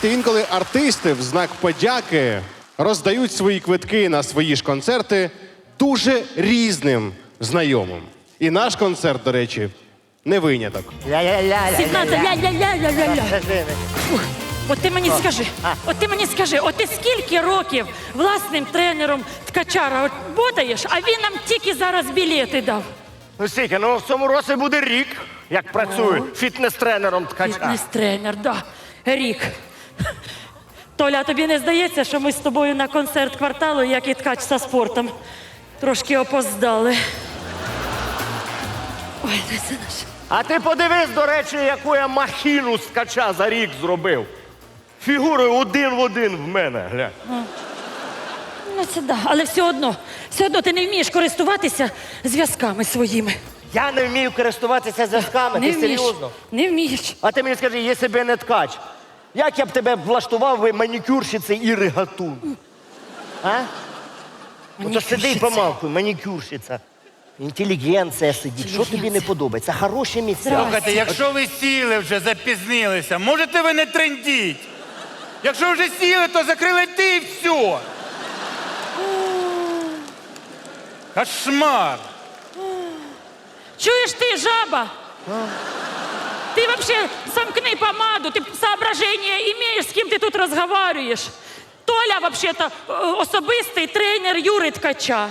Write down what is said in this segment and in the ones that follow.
Та інколи артисти в знак подяки роздають свої квитки на свої ж концерти дуже різним знайомим. І наш концерт, до речі, не виняток. От ти мені скажи, от ти мені скажи, от ти скільки років власним тренером ткачара от ботаєш, а він нам тільки зараз білети дав. Ну стільки, ну в цьому році буде рік, як працюю фітнес-тренером ткача. Фітнес-тренер, да. Рік. Толя, тобі не здається, що ми з тобою на концерт кварталу, як і ткач за спортом, трошки опоздали. Ой, де це наш? А ти подивись, до речі, яку я махіну з ткача за рік зробив. Фігури один в один в мене. Глянь. Ну, це да, але все одно, все одно ти не вмієш користуватися зв'язками своїми. Я не вмію користуватися зв'язками, ти серйозно. Не вмієш. А ти мені скажи, якщо б я не ткач, як я б тебе влаштував ви манікюрщиці Іри Гатун? А? Ото сиди і Манікюрщиця. помалкуй, манікюрщиця. Інтелігенція сидить. Що тобі не подобається? Хороші місця. Слухайте, якщо ви сіли вже, запізнилися, можете ви не трендіть. Якщо вже сіли, то закрили ти і все. Кошмар. Чуєш ти, жаба? Вообще замкни помаду, ти соображення имеешь, з ким ти тут розговорюєш. Толя, вообще-то, е, особистий тренер Юри Ткача.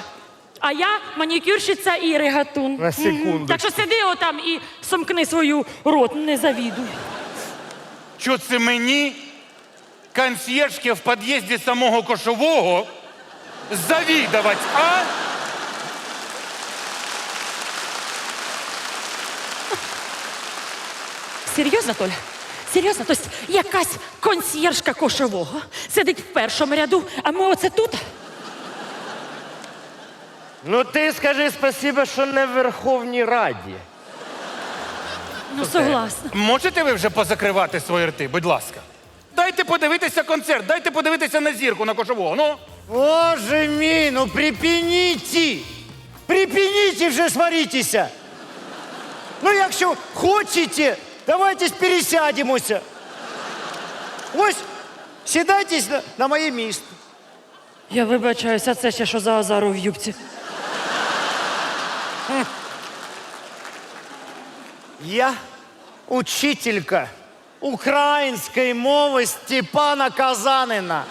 А я манікюрщиця Іри Гатун. На секунду. Так що сиди отам і сомкни свою рот, не завідуй. Що це мені, консьєржки в під'їзді самого кошового, завідувати, а? Серйозно, Толя? Серйозно? Тобто якась консьєржка кошового сидить в першому ряду, а ми оце тут? Ну ти скажи спасибо, що не в Верховній Раді. Ну, согласна. Можете ви вже позакривати свої рти, будь ласка. Дайте подивитися концерт, дайте подивитися на зірку на кошового. Ну, Боже мій, ну припиніть! Припиніть вже сваритися! Ну, якщо хочете, давайте пересядемося. Ось, сідайтесь на, на моє місце. Я вибачаюся, це ще що за азару в юбці. Я учителька української мови Степана Казанина.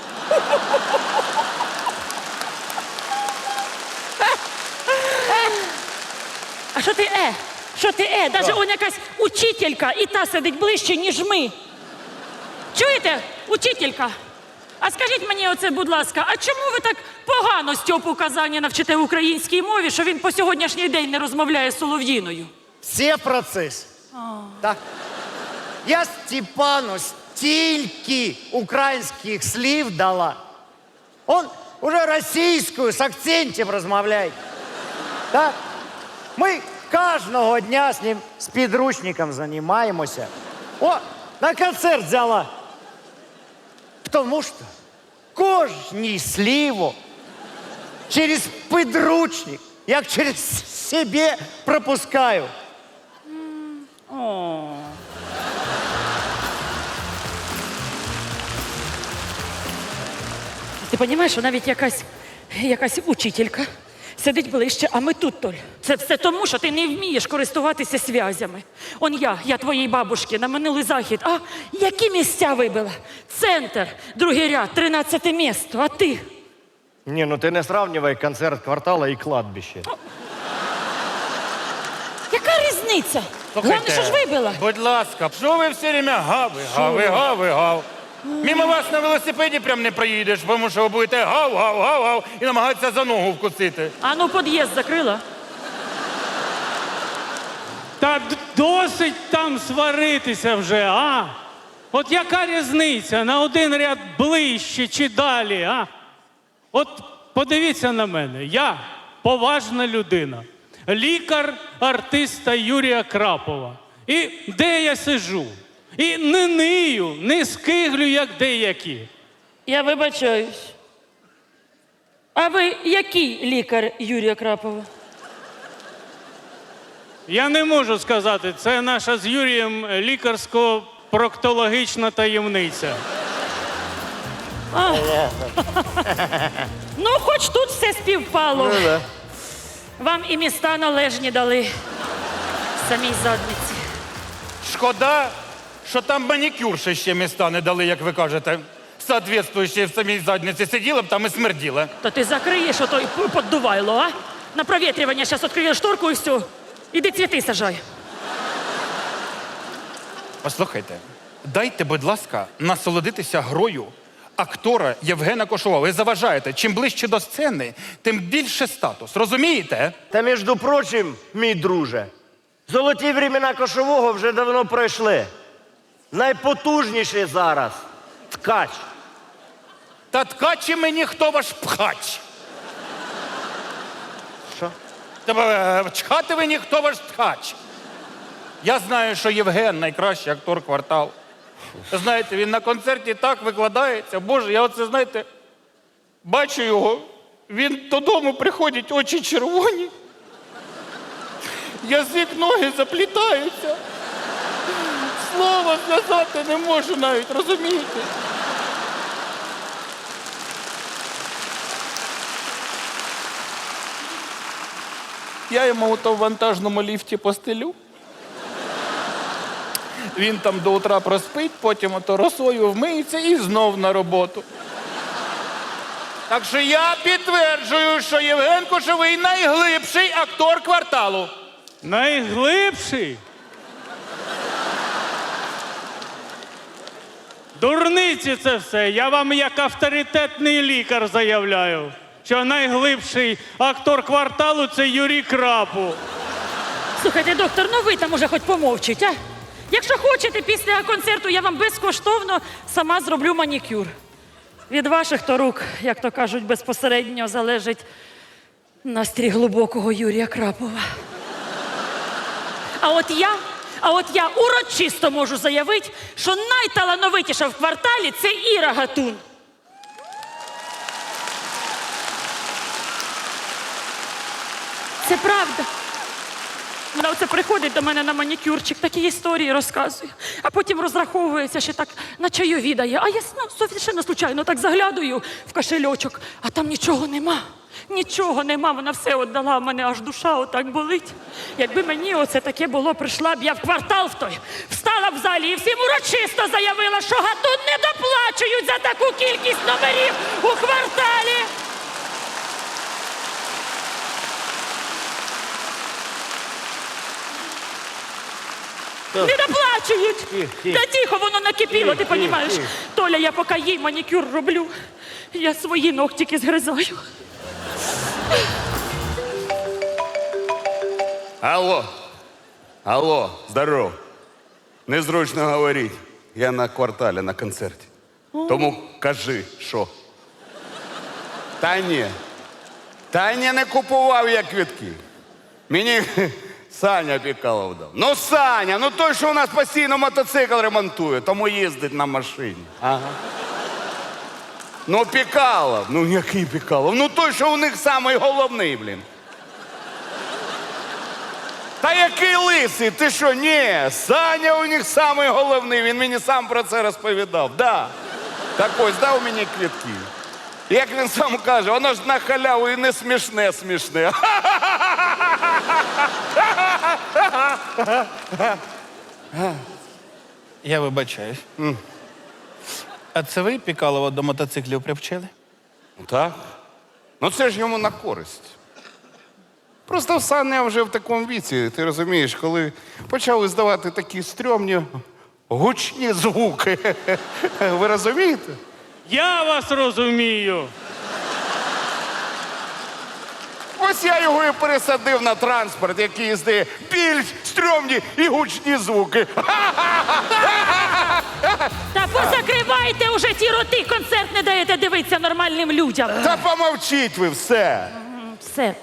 А що ти е? Що ти е? Даже он якась учителька, і та сидить ближче, ніж ми. Чуєте, учителька? А скажіть мені оце, будь ласка, а чому ви так погано Стьопу Казані навчите українській мові, що він по сьогоднішній день не розмовляє з Солов'їною? Все процес. Так. Я Степану стільки українських слів дала. Он уже російською з акцентом розмовляє. Так? Ми кожного дня з ним з підручником займаємося. О, на концерт взяла. Тому що кожній сліву через підручник, як через себе пропускаю. Ти розумієш, що навіть якась, якась учителька сидить ближче, а ми тут, Толь. Це все тому, що ти не вмієш користуватися зв'язями. Он я, я твоїй бабушки, на минулий захід. А які місця вибила? Центр, другий ряд, тринадцяте місто, а ти? Ні, ну ти не сравнювай концерт квартала і кладбище. Яка різниця? Головне, що ж вибила. Будь ласка, що ви все время гави, гави, гави, гав. Мімо вас на велосипеді прям не проїдеш, тому що ви будете гав, гав, гав, гав і намагатися за ногу вкусити. А ну, під'їзд закрила. Та д- досить там сваритися вже, а? От яка різниця на один ряд ближче чи далі, а? От подивіться на мене, я поважна людина, лікар артиста Юрія Крапова. І де я сижу? І не нию, не скиглю, як деякі. Я вибачаюсь. А ви який лікар Юрія Крапова? Я не можу сказати, це наша з Юрієм лікарсько-проктологічна таємниця. Ну, хоч тут все співпало. Вам і міста належні дали самій задниці. Шкода, що там манікюрші ще міста не дали, як ви кажете. Соответствуючи в самій задниці сиділа б там і смерділа. То ти закриєш ото поддувайло, а? На провітрювання зараз відкриє шторку і все. Іди цвіти сажай. Послухайте, дайте, будь ласка, насолодитися грою актора Євгена Кошова. Ви заважаєте. Чим ближче до сцени, тим більше статус. Розумієте? Та між прочим, мій друже, золоті времена кошового вже давно пройшли. Найпотужніший зараз ткач. Та ткачі мені хто ваш пхач. Що? Та е, чхати мені хто ваш ткач. Я знаю, що Євген найкращий актор кварталу. Знаєте, він на концерті так викладається. Боже, я оце, знаєте, бачу його. Він додому приходить, очі червоні. Язик, ноги заплітаються. Слова сказати не можу навіть, розумієте? Я йому ото в вантажному ліфті постелю. Він там до утра проспить, потім ото росою вмиється і знов на роботу. Так що я підтверджую, що Євген Кошовий найглибший актор кварталу. Найглибший. Дурниці це все. Я вам як авторитетний лікар заявляю, що найглибший актор кварталу це Юрій Крапу. Слухайте, доктор, ну ви там уже хоч помовчіть, а? Якщо хочете, після концерту я вам безкоштовно сама зроблю манікюр. Від ваших то рук, як то кажуть, безпосередньо залежить настрій глибокого Юрія Крапова. А от я, а от я урочисто можу заявити, що найталановитіша в кварталі це Іра Гатун. Це правда. Вона оце приходить до мене на манікюрчик, такі історії розказує, а потім розраховується, ще так на чайові дає. А я ну, совершенно случайно так заглядаю в кошельочок, а там нічого нема. Нічого нема, вона все віддала, в мене аж душа отак болить. Якби мені оце таке було, прийшла б я в квартал в той, встала в залі і всім урочисто заявила, що гатун не доплачують за таку кількість номерів у кварталі. Не доплачують. Тих, тих. Та тихо, воно накипіло, ти розумієш? Толя, я поки їй манікюр роблю, я свої ногтики згризаю. Алло. Алло, здоров. Незручно говорить. Я на кварталі на концерті. Тому кажи, що. Та ні. Та ні, не купував я квітки. Мені Саня Пікалов дав. Ну, Саня, ну той, що у нас постійно мотоцикл ремонтує, тому їздить на машині. Ага. Ну, Пікалов. Ну, який Пікалов? Ну той, що у них самий головний, блін. Та який лисий? Ти що? Ні, Саня у них самий головний. Він мені сам про це розповідав. Да. Так ось дав мені квітки. Як він сам каже, воно ж на халяву і не смішне смішне. Я вибачаюсь. А це ви Пікалова до мотоциклів привчили? Так. Ну це ж йому на користь. Просто Саня вже в такому віці, ти розумієш, коли почали здавати такі стрьомні гучні звуки. Ви розумієте? Я вас розумію. Ось я його і пересадив на транспорт, який здає більш стрьомні і гучні звуки. Та позакривайте уже ті роти, концерт не даєте дивитися нормальним людям. Та помовчіть ви все. Все.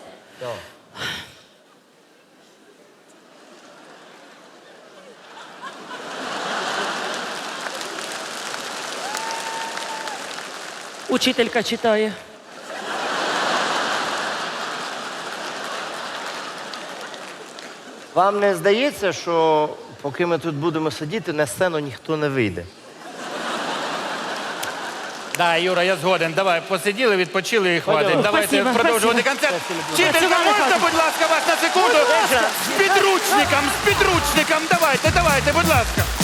Учителька читає. Вам не здається, що поки ми тут будемо сидіти, на сцену ніхто не вийде. Да, Юра, я згоден. Давай, посиділи, відпочили і хватить. Давайте Спасибо, продовжувати спасибо. концерт. Вчителька, можна, будь ласка, вас на секунду? З підручником, з підручником. Давайте, давайте, будь ласка.